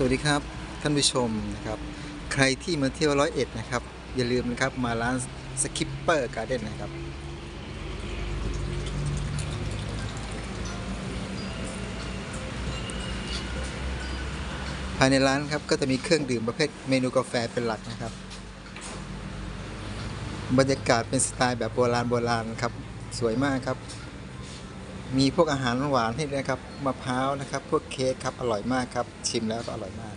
สวัสดีครับท่านผู้ชมนะครับใครที่มาเที่ยวร้อยเอ็ดนะครับ อย่าลืมนะครับมาร้านสคิปเปอร์การ์เด้นนะครับ ภายในร้านครับก็จะมีเครื่องดื่มประเภทเมนูกาแฟเป็นหลักนะครับ บรรยากาศเป็นสไตล์แบบโบราณโบราณครับ สวยมากครับ มีพวกอาหารหวานให้ด้วยนะครับมะพร้าวนะครับ พวกเค้กครับอร่อยมากครับ ชิมแล้วก็อร่อยมาก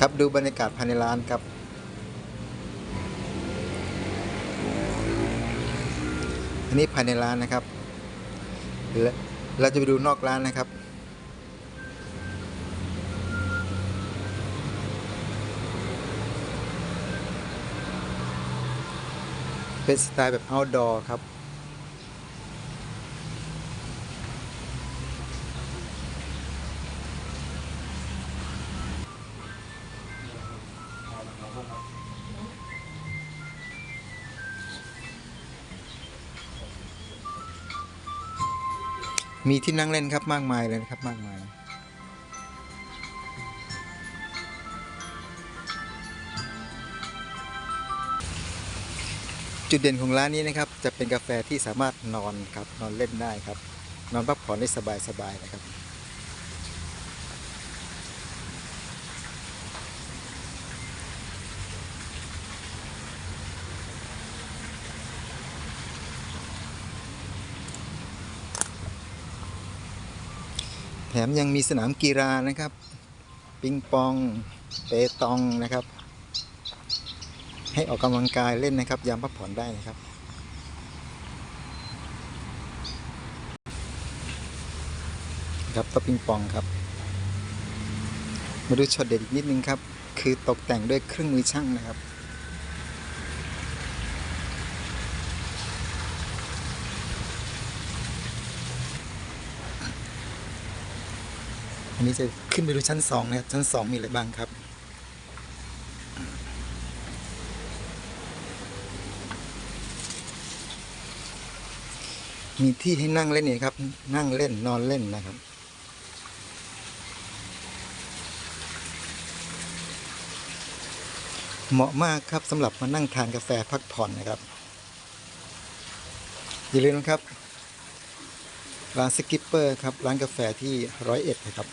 ครับดูบรรยากาศภายในร้านครับ อันนี้ภายในร้านนะครับและเราจะไปดูนอกร้านนะครับเป็นสไตล์แบบ outdoor ครับ มีที่นั่งเล่นครับมากมายเลยนะครับมากมายจุดเด่นของร้านนี้นะครับ จะเป็นกาแฟที่สามารถนอนครับ นอนเล่นได้ครับ นอนพักผ่อนได้สบายๆนะครับ แถมยังมีสนามกีฬานะครับ ปิงปอง เปตองนะครับ ให้ออกกำลังกายเล่นนะครับ ยามพักผ่อนได้นะครับ ครับโต๊ะปิงปองครับ มาดูช็อตเด็ดอีกนิดนึงครับ คือตกแต่งด้วยเครื่องมือช่างนะครับ อันนี้จะขึ้นไปดูชั้นสองนะครับชั้นสองมีอะไรบ้างครับ มีที่ให้นั่งเล่นนี่ครับ นั่งเล่นนอนเล่นนะครับเหมาะมากครับสำหรับมานั่งทานกาแฟพักผ่อนนะครับ อย่าลืมนะครับ ร้านสกิปเปอร์ครับ ร้านกาแฟที่ร้อยเอ็ดนะครับ